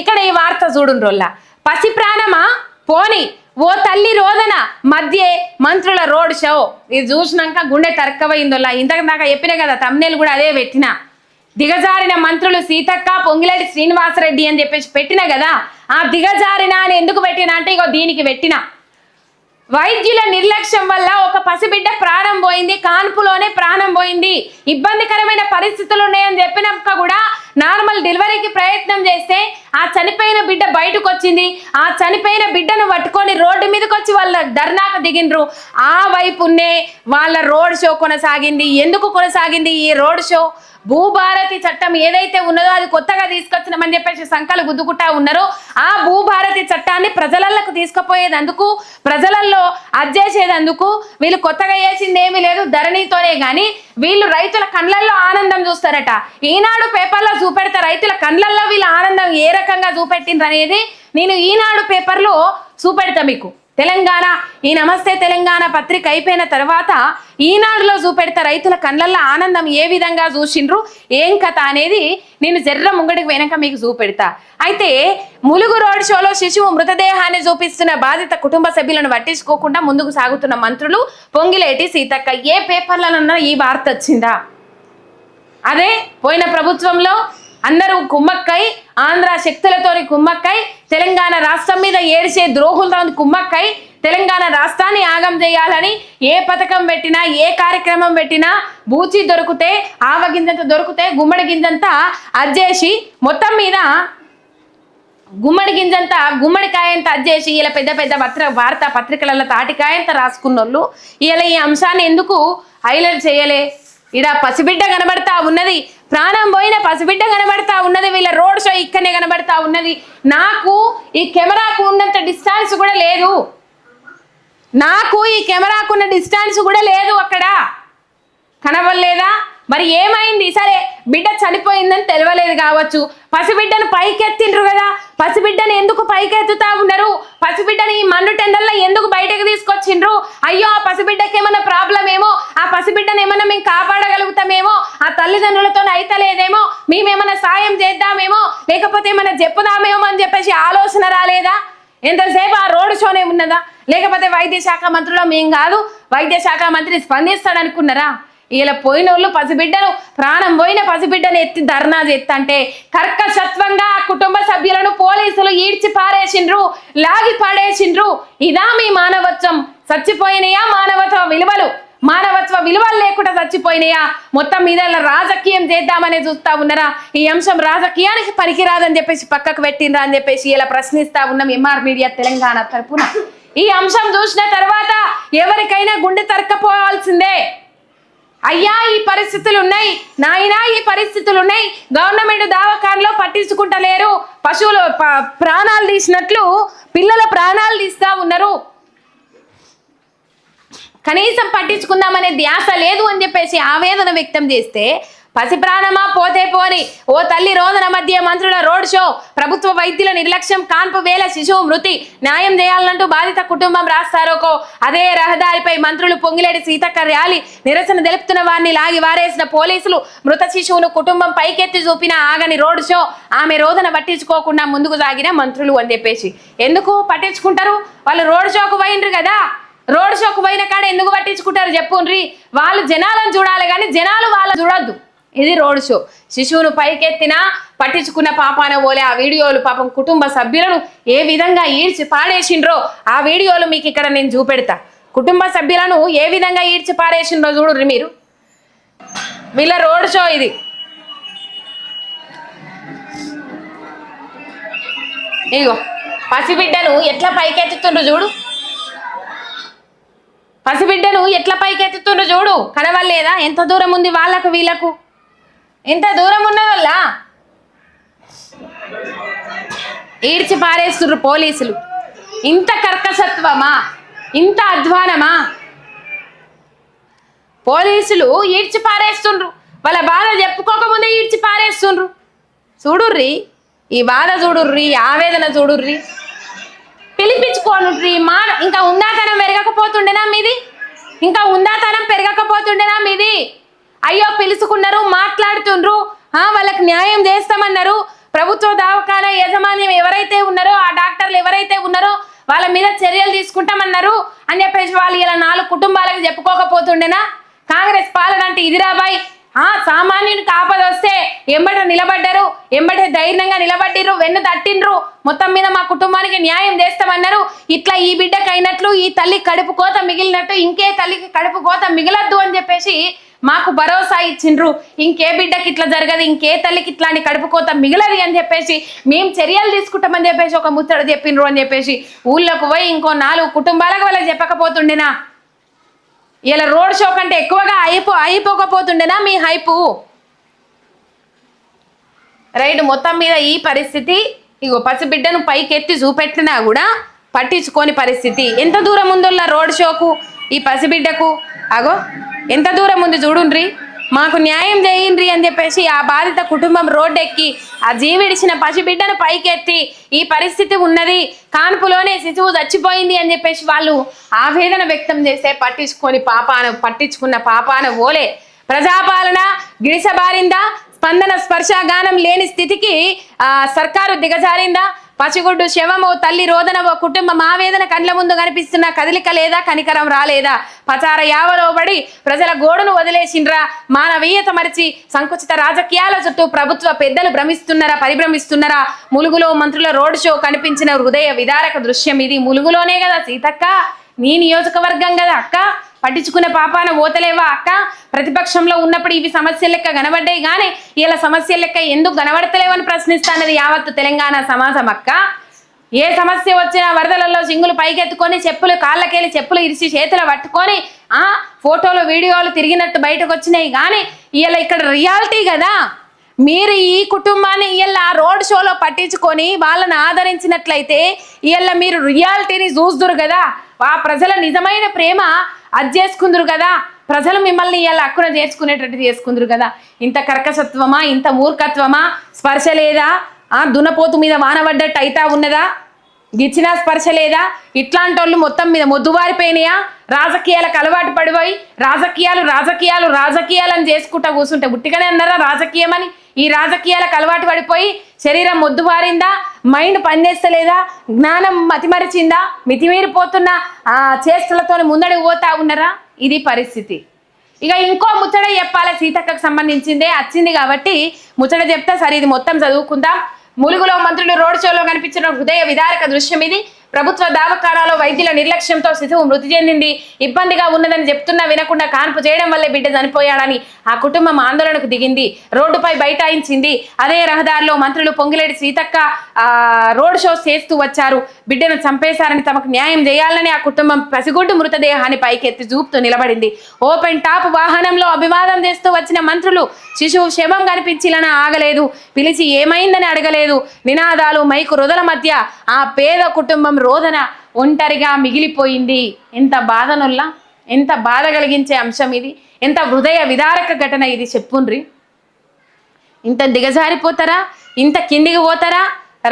ఇక్కడ ఈ వార్త చూడుండ్రోల్లా పసి ప్రాణమా? పోని. ఓ తల్లి రోదన మధ్య మంత్రుల రోడ్ షో. ఇది చూసినాక గుండె తరక్కవైందోలా ఇంతకు దాకా చెప్పిన కదా తమ్నేలు కూడా అదే పెట్టిన. దిగజారిన మంత్రులు సీతక్క పొంగిలేటి శ్రీనివాసరెడ్డి అని చెప్పేసి పెట్టిన కదా. ఆ దిగజారిన అని ఎందుకు పెట్టిన అంటే ఇగో దీనికి పెట్టిన. వైద్యుల నిర్లక్ష్యం వల్ల ఒక పసిబిడ్డ ప్రాణం పోయింది కాన్పులోనే ప్రాణం పోయింది. ఇబ్బందికరమైన పరిస్థితులు ఉన్నాయని చెప్పినాక కూడా నార్మల్ డెలివరీకి ప్రయత్నం చేస్తే ఆ చనిపోయిన బిడ్డ బయటకు వచ్చింది ఆ చనిపోయిన బిడ్డను పట్టుకొని రోడ్డు మీదకి వచ్చి వాళ్ళ ధర్నాకు దిగిండ్రు. ఆ వైపునే వాళ్ళ రోడ్ షో కొనసాగింది. ఎందుకు కొనసాగింది ఈ రోడ్ షో? భూభారతి చట్టం ఏదైతే ఉన్నదో అది కొత్తగా తీసుకొచ్చినామని చెప్పేసి సంఖలు గుద్దుకుంటా ఉన్నారో ఆ భూభారతి చట్టాన్ని ప్రజలకు తీసుకుపోయేదందుకు ప్రజలలో అజ్జేసేదందుకు వీళ్ళు కొత్తగా చేసింది ఏమీ లేదు ధరణితోనే కానీ వీళ్ళు రైతుల కండ్లల్లో ఆనందం చూస్తారట. ఈనాడు పేపర్లో చూపెడతా రైతుల కండ్లల్లో వీళ్ళ ఆనందం ఏ రకంగా చూపెట్టింది అనేది నేను ఈనాడు పేపర్లో చూపెడతా మీకు. తెలంగాణ. ఈ నమస్తే తెలంగాణ పత్రిక అయిపోయిన తర్వాత ఈనాడులో చూపెడతా రైతుల కళ్ళల్లో ఆనందం ఏ విధంగా చూసిండ్రు? ఏం కథ అనేది నేను జర్ర ముంగడికి వెనక మీకు చూపెడతా. అయితే ములుగు రోడ్ షోలో శిశువు మృతదేహాన్ని చూపిస్తున్న బాధిత కుటుంబ సభ్యులను పట్టించుకోకుండా ముందుకు సాగుతున్న మంత్రులు పొంగిలేటి సీతక్క. ఏ పేపర్లనన్నా ఈ వార్త వచ్చిందా? అదే పోయిన ప్రభుత్వంలో అందరూ కుమ్మక్కై ఆంధ్ర శక్తులతోని కుమ్మక్కై తెలంగాణ రాష్ట్రం మీద ఏడిసే ద్రోహులతో కుమ్మక్కై తెలంగాణ రాష్ట్రాన్ని ఆగం చేయాలని ఏ పథకం పెట్టినా ఏ కార్యక్రమం పెట్టినా బూచి దొరికితే ఆవ గింజంత దొరికితే గుమ్మడి గింజంతా అజ్జేసి మొత్తం మీద గుమ్మడి గింజంతా గుమ్మడికాయంత అజ్జేసి ఇలా పెద్ద పెద్ద పత్ర వార్తా పత్రికలలో తాటికాయంత రాసుకున్నోళ్ళు. ఇలా ఈ అంశాన్ని ఎందుకు హైలైట్ చేయలే? ఇడ పసిబిడ్డ కనబడతా ఉన్నది. ప్రాణం పోయిన పసిబిడ్డ కనబడతా ఉన్నది వీళ్ళ రోడ్ షో ఇక్కడనే కనబడతా ఉన్నది. నాకు ఈ కెమెరాకు ఉన్నంత డిస్టాన్స్ కూడా లేదు. నాకు ఈ కెమెరాకున్న డిస్టాన్స్ కూడా లేదు అక్కడ. కనబడలేదా? మరి ఏమైంది? సరే బిడ్డ చనిపోయిందని తెలియలేదు కావచ్చు. పసిబిడ్డను పైకెత్తిండ్రు కదా. పసిబిడ్డను ఎందుకు పైకెత్తుతా ఉన్నారు? పసిబిడ్డని ఈ టెండర్లో ఎందుకు బయటకు తీసుకొచ్చిండ్రు? అయ్యో ఆ పసిబిడ్డకి ఏమైనా ప్రాబ్లం ఏమో? ఆ పసిబిడ్డను ఏమైనా మేము కాపాడగలుగుతామేమో? ఆ తల్లిదండ్రులతో అయితలేదేమో? మేమేమైనా సాయం చేద్దామేమో? లేకపోతే ఏమైనా చెప్పుదామేమో అని చెప్పేసి ఆలోచన రాలేదా? ఎంతసేపు ఆ రోడ్డు షోనే ఉన్నదా? లేకపోతే వైద్య శాఖ మంత్రిలో మేం కాదు? వైద్య శాఖ మంత్రి స్పందిస్తాడనుకున్నారా? ఇలా పోయిన వాళ్ళు పసిబిడ్డను ప్రాణం పోయిన పసిబిడ్డను ఎత్తి ధర్నా చేస్తంటే కర్కశత్వంగా ఆ కుటుంబ సభ్యులను పోలీసులు ఈడ్చి పారేసిండ్రు లాగి పాడేసిండ్రు. ఇదా మీ మానవత్వం. చచ్చిపోయినయా మానవత్వ విలువలు? మానవత్వ విలువలు లేకుండా చచ్చిపోయినాయా? మొత్తం మీద రాజకీయం చేద్దామనే చూస్తా ఉన్నారా? ఈ అంశం రాజకీయానికి పనికిరాదని చెప్పేసి పక్కకు పెట్టిండ్రా అని చెప్పేసి ఇలా ప్రశ్నిస్తా ఉన్నాం ఎంఆర్ మీడియా తెలంగాణ తరపున. ఈ అంశం చూసిన తర్వాత ఎవరికైనా గుండె తరక్కపోవాల్సిందే. అయ్యా ఈ పరిస్థితులు ఉన్నాయి నాయనా ఈ పరిస్థితులు ఉన్నాయి గవర్నమెంట్ దవాఖానలో పట్టించుకుంటలేరు. పశువులు ప్రాణాలు తీసినట్లు పిల్లల ప్రాణాలు తీస్తా ఉన్నారు. కనీసం పట్టించుకుందామనే ధ్యాస లేదు అని చెప్పేసి ఆవేదన వ్యక్తం చేస్తే పసి ప్రాణమా పోతే పోని. ఓ తల్లి రోదన మధ్య మంత్రుల రోడ్ షో. ప్రభుత్వ వైద్యుల నిర్లక్ష్యం కాన్పు వేల శిశువు మృతి. న్యాయం చేయాలంటూ బాధిత కుటుంబం రాస్తారోకో. అదే రహదారిపై మంత్రులు పొంగిలేడి సీతక్క ర్యాలీ. నిరసన తెలుపుతున్న వారిని లాగి వారేసిన పోలీసులు మృత శిశువును కుటుంబం పైకెత్తి చూపిన ఆగని రోడ్ షో. ఆమె రోదన పట్టించుకోకుండా ముందుకు సాగిన మంత్రులు అని చెప్పేసి. ఎందుకు పట్టించుకుంటారు? వాళ్ళు రోడ్ షోకు పోయినరు కదా. రోడ్ షోకు పోయిన కాడ ఎందుకు పట్టించుకుంటారు? చెప్పుండ్రి. వాళ్ళు జనాలను చూడాలి కానీ జనాలు వాళ్ళని చూడొద్దు. ఇది రోడ్ షో. శిశువును పైకెత్తినా పట్టించుకున్న పాపాన పోలే ఆ వీడియోలు పాపం కుటుంబ సభ్యులను ఏ విధంగా ఈడ్చి పాడేసిండ్రో ఆ వీడియోలు మీకు ఇక్కడ నేను చూపెడతా. కుటుంబ సభ్యులను ఏ విధంగా ఈడ్చి పాడేసిండ్రో చూడుర్రి మీరు. వీళ్ళ రోడ్ షో ఇది. ఇగో పసిబిడ్డను ఎట్లా పైకెత్తుతుండ్రు చూడు. పసిబిడ్డను ఎట్లా పైకెత్తుతుండ్రు చూడు. కనవల్లేదా ఎంత దూరం ఉంది వాళ్ళకు వీళ్ళకు? ఎంత దూరం ఉన్న వల్ల ఈడ్చి పారేస్తుండ్రు పోలీసులు. ఇంత కర్కసత్వమా ఇంత అధ్వానమా? పోలీసులు ఈడ్చి పారేస్తుండ్రు వాళ్ళ బాధ చెప్పుకోకముందే ఈడ్చి పారేస్తుండ్రు చూడుర్రి ఈ బాధ చూడుర్రి ఆవేదన చూడుర్రి. పిలిపించుకోనుర్రి మా ఇంకా ఉందాతనం పెరగకపోతుండేనా మీది? ఇంకా ఉందాతనం పెరగకపోతుండేనా మీది? అయ్యో పిలుచుకున్నారు మాట్లాడుతుండ్రు. ఆ వాళ్ళకి న్యాయం చేస్తామన్నారు. ప్రభుత్వ దవాఖాన యాజమాన్యం వాళ్ళ మీద చర్యలు తీసుకుంటామన్నారు అని చెప్పేసి వాళ్ళు ఇలా నాలుగు కుటుంబాలకు చెప్పుకోకపోతుండేనా? కాంగ్రెస్ పాలన అంటే ఇదిరాబాయ్ ఆ సామాన్యునికి ఆపద వస్తే ఎంబట నిలబడ్డారు ఎంబట ధైర్యంగా నిలబడ్డిర్రు వెన్ను తట్టిండ్రు. మొత్తం మీద మా కుటుంబానికి న్యాయం చేస్తామన్నారు. ఇట్లా ఈ బిడ్డకు అయినట్లు ఈ తల్లి కడుపు కోత మిగిలినట్టు ఇంకే తల్లికి కడుపు కోత మిగలద్దు అని చెప్పేసి మాకు భరోసా ఇచ్చిండ్రు. ఇంకే బిడ్డకి ఇట్లా జరగదు ఇంకే తల్లికి ఇట్లాంటి కడుపుకోత మిగలది అని చెప్పేసి మేము చర్యలు తీసుకుంటామని చెప్పేసి ఒక ముచ్చట చెప్పిండ్రు అని చెప్పేసి ఊళ్ళోకి పోయి ఇంకో నాలుగు కుటుంబాలకు వాళ్ళకి చెప్పకపోతుండేనా? ఇలా రోడ్ షో కంటే ఎక్కువగా అయిపో అయిపోకపోతుండేనా మీ హైపు? రైట్ మొత్తం మీద ఈ పరిస్థితి ఇగో పసిబిడ్డను పైకెత్తి చూపెట్టినా కూడా పట్టించుకోని పరిస్థితి. ఎంత దూరం ఉందో రోడ్ షోకు ఈ పసిబిడ్డకు అగో. ఎంత దూరం ఉంది చూడుండ్రి? మాకు న్యాయం చేయండ్రి అని చెప్పేసి ఆ బాధిత కుటుంబం రోడ్డెక్కి ఆ జీవిడిచిన పసిబిడ్డను పైకెత్తి ఈ పరిస్థితి ఉన్నది. కాన్పులోనే శిశువు చచ్చిపోయింది అని చెప్పేసి వాళ్ళు ఆవేదన వ్యక్తం చేస్తే పట్టించుకొని పాపాన పట్టించుకున్న పాపాన ఓలే. ప్రజాపాలన గిరిసబారిందా స్పందన స్పర్శగానం లేని స్థితికి ఆ సర్కారు దిగజారిందా? పసిగుడ్డు శవము తల్లి రోదన ఓ కుటుంబం ఆవేదన కండ్ల ముందు కనిపిస్తున్న కదలిక లేదా కనికరం రాలేదా? పచార యావలోబడి ప్రజల గోడును వదిలేసిండ్రా? మానవీయత మరిచి సంకుచిత రాజకీయాల చుట్టూ ప్రభుత్వ పెద్దలు భ్రమిస్తున్నారా పరిభ్రమిస్తున్నారా? ములుగులో మంత్రుల రోడ్ షో కనిపించిన హృదయ విదారక దృశ్యం ఇది. ములుగులోనే కదా సీతక్క? నీ నియోజకవర్గం కదా అక్క? పట్టించుకునే పాపాన ఓతలేవా అక్క? ప్రతిపక్షంలో ఉన్నప్పుడు ఇవి సమస్యల లెక్క కనబడ్డాయి కానీ ఇలా సమస్యల లెక్క ఎందుకు కనబడతలేవని ప్రశ్నిస్తానది యావత్తు తెలంగాణ సమాజం అక్క. ఏ సమస్య వచ్చినా వరదలలో సింగులు పైకెత్తుకొని చెప్పులు కాళ్ళకెళ్ళి చెప్పులు ఇరిచి చేతులు పట్టుకొని ఆ ఫోటోలు వీడియోలు తిరిగినట్టు బయటకు వచ్చినాయి కానీ ఇలా ఇక్కడ రియాలిటీ కదా. మీరు ఈ కుటుంబాన్ని ఇలా రోడ్ షోలో పట్టించుకొని వాళ్ళని ఆదరించినట్లయితే ఇలా మీరు రియాలిటీని చూస్తురు కదా. ఆ ప్రజల నిజమైన ప్రేమ అది చేసుకుందరు కదా. ప్రజలు మిమ్మల్ని ఇలా అక్కున చేర్చుకునేటట్టు చేసుకుందరు కదా. ఇంత కర్కసత్వమా ఇంత మూర్ఖత్వమా స్పర్శ లేదా? ఆ దునపోతు మీద వానబడ్డట్టు అయితా ఉన్నదా? గిచ్చినా స్పర్శ లేదా? ఇట్లాంటి వాళ్ళు మొత్తం మీద మొద్దుబారిపోయినాయా రాజకీయాలకు అలవాటు పడిపోయి రాజకీయాలు రాజకీయాలు రాజకీయాలని చేసుకుంటా కూర్చుంటే ఉట్టిగానే అన్నారా రాజకీయం అని ఈ రాజకీయాలకు అలవాటు పడిపోయి శరీరం మొద్దుబారిందా మైండ్ పనిచేస్తలేదా జ్ఞానం మతిమరిచిందా? మితిమీరిపోతున్న ఆ చేష్టలతో ముందడుగు పోతా ఉన్నారా? ఇది పరిస్థితి. ఇక ఇంకో ముచ్చట చెప్పాలి సీతక్కకు సంబంధించిందే వచ్చింది కాబట్టి ముచ్చట చెప్తే సరే ఇది మొత్తం చదువుకుందాం. ములుగులో మంత్రులు రోడ్ షోలో కనిపించిన హృదయ విదారక దృశ్యం ఇది. ప్రభుత్వ దావఖానాలో వైద్యుల నిర్లక్ష్యంతో శిశువు మృతి చెందింది. ఇబ్బందిగా ఉన్నదని చెప్తున్నా వినకుండా కాన్పు చేయడం వల్లే బిడ్డ చనిపోయాడని ఆ కుటుంబం ఆందోళనకు దిగింది. రోడ్డుపై బైఠాయించింది. అదే రహదారిలో మంత్రులు పొంగిలేడి సీతక్క రోడ్ షోస్ చేస్తూ వచ్చారు. బిడ్డను చంపేశారని తమకు న్యాయం చేయాలని ఆ కుటుంబం పసిగుడ్డు మృతదేహాన్ని పైకెత్తి చూపుతూ నిలబడింది. ఓపెన్ టాప్ వాహనంలో అభివాదం చేస్తూ వచ్చిన మంత్రులు శిశువు శవం కనిపించిలన ఆగలేదు. పిలిచి ఏమైందని అడగలేదు. నినాదాలు మైకు రుదల మధ్య ఆ పేద కుటుంబం రోదన ఒంటరిగా మిగిలిపోయింది. ఎంత బాధనుల్లా? ఎంత బాధ కలిగించే అంశం ఇది? ఎంత హృదయ విదారక ఘటన ఇది చెప్పుండ్రి? ఇంత దిగజారిపోతారా? ఇంత కిందికి పోతారా?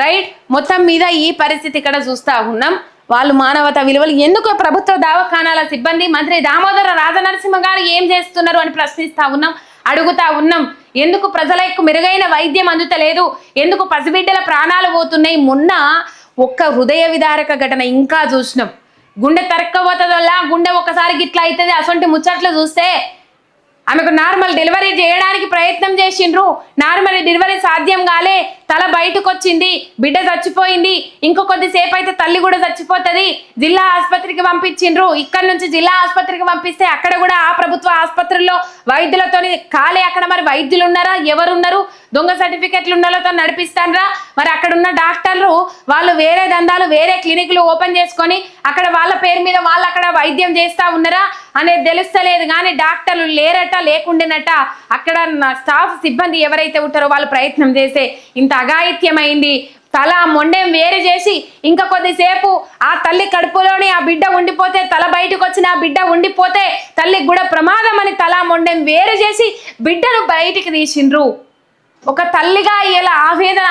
రైట్? మొత్తం మీద ఈ పరిస్థితి ఇక్కడ చూస్తా ఉన్నాం. వాళ్ళు మానవత విలువలు ఎందుకు ప్రభుత్వ దవాఖానాల సిబ్బంది మంత్రి దామోదర రాజనరసింహ గారు ఏం చేస్తున్నారు అని ప్రశ్నిస్తా ఉన్నాం అడుగుతా ఉన్నాం. ఎందుకు ప్రజలకు మెరుగైన వైద్యం అందుతలేదు? ఎందుకు పసిబిడ్డల ప్రాణాలు పోతున్నాయి? మొన్న ఒక్క హృదయ విదారక ఘటన ఇంకా చూసినాం. గుండె తరక్కపోతుంది వల్ల గుండె ఒకసారి గిట్లా అవుతుంది అసొంటి ముచ్చట్లు చూస్తే ఆమెకు నార్మల్ డెలివరీ చేయడానికి ప్రయత్నం చేసిండ్రు. నార్మల్ డెలివరీ సాధ్యం కాలే. తల బయటకు వచ్చింది బిడ్డ చచ్చిపోయింది. ఇంకో కొద్దిసేపు అయితే తల్లి కూడా చచ్చిపోతుంది. జిల్లా ఆసుపత్రికి పంపించిండ్రు. ఇక్కడ నుంచి జిల్లా ఆసుపత్రికి పంపిస్తే అక్కడ కూడా ఆ ప్రభుత్వ ఆసుపత్రుల్లో వైద్యులతో కాలే. అక్కడ మరి వైద్యులు ఉన్నారా ఎవరున్నారు? దొంగ సర్టిఫికెట్లు ఉన్నలతో నడిపిస్తానరా? మరి అక్కడ ఉన్న డాక్టర్లు వాళ్ళు వేరే దందాలు వేరే క్లినిక్లు ఓపెన్ చేసుకొని అక్కడ వాళ్ళ పేరు మీద వాళ్ళు అక్కడ వైద్యం చేస్తా ఉన్నారా? అనేది తెలుస్తలేదు కానీ డాక్టర్లు లేరట లేకుండానట. అక్కడ నా స్టాఫ్ సిబ్బంది ఎవరైతే ఉంటారో వాళ్ళు ప్రయత్నం చేసే ఇంత అఘాయిత్యమైంది. తల మొండెం వేరు చేసి ఇంకా కొద్దిసేపు ఆ తల్లి కడుపులోని ఆ బిడ్డ ఉండిపోతే తల బయటకు వచ్చిన ఆ బిడ్డ ఉండిపోతే తల్లికి కూడా ప్రమాదం అని తల మొండెం వేరు చేసి బిడ్డను బయటికి తీసిండ్రు. ఒక తల్లిగా ఇలా ఆవేదన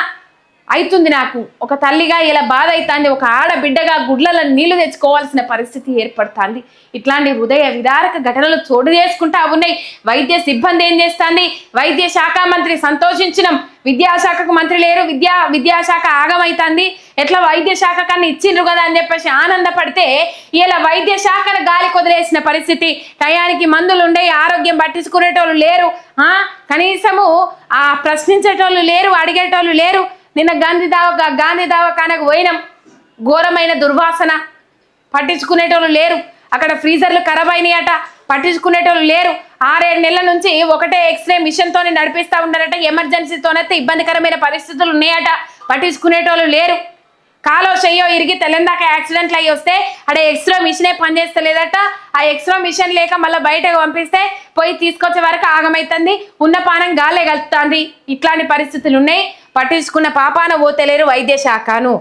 అవుతుంది నాకు. ఒక తల్లిగా ఇలా బాధ అవుతుంది ఒక ఆడబిడ్డగా గుడ్లలో నీళ్ళు తెచ్చుకోవాల్సిన పరిస్థితి ఏర్పడుతుంది. ఇట్లాంటి హృదయ విదారక ఘటనలు చోటు చేసుకుంటా ఉన్నాయి. వైద్య సిబ్బంది ఏం చేస్తుంది? వైద్య శాఖ మంత్రి సంతోషించడం విద్యాశాఖకు మంత్రి లేరు. విద్యా విద్యాశాఖ ఆగమైతుంది. ఎట్లా వైద్య శాఖ కన్నా ఇచ్చిండ్రు కదా అని చెప్పేసి ఆనందపడితే ఇలా వైద్య శాఖను గాలి కొదిలేసిన పరిస్థితి. టయానికి మందులు ఉండే ఆరోగ్యం పట్టించుకునేటోళ్ళు లేరు. కనీసము ఆ ప్రశ్నించేటోళ్ళు లేరు అడిగేటోళ్ళు లేరు. నిన్న గాంధీ దావా గాంధీ దావాఖానకు పోయినాం. ఘోరమైన దుర్వాసన. పట్టించుకునేటోళ్ళు లేరు. అక్కడ ఫ్రీజర్లు ఖరాబ్ అయినాయట. పట్టించుకునేటోళ్ళు లేరు. ఆరేడు నెలల నుంచి ఒకటే ఎక్స్రే మిషన్తో నడిపిస్తూ నడిపిస్తా ఉన్నారట. ఎమర్జెన్సీతోనైతే ఇబ్బందికరమైన పరిస్థితులు ఉన్నాయట. పట్టించుకునేటోళ్ళు లేరు. కాలో చెయ్యో ఇరిగి తెలందాక యాక్సిడెంట్లు అయ్యి వస్తే అక్కడ ఎక్స్రో మిషనే పనిచేస్తలేదట. ఆ ఎక్స్రో మిషన్ లేక మళ్ళీ బయటకు పంపిస్తే పోయి తీసుకొచ్చే వరకు ఆగమవుతుంది ఉన్న పానం గాలే కలుపుతుంది. ఇట్లాంటి పరిస్థితులు ఉన్నాయి. పట్టించుకున్న పాపాన పోతలేరు వైద్య శాఖను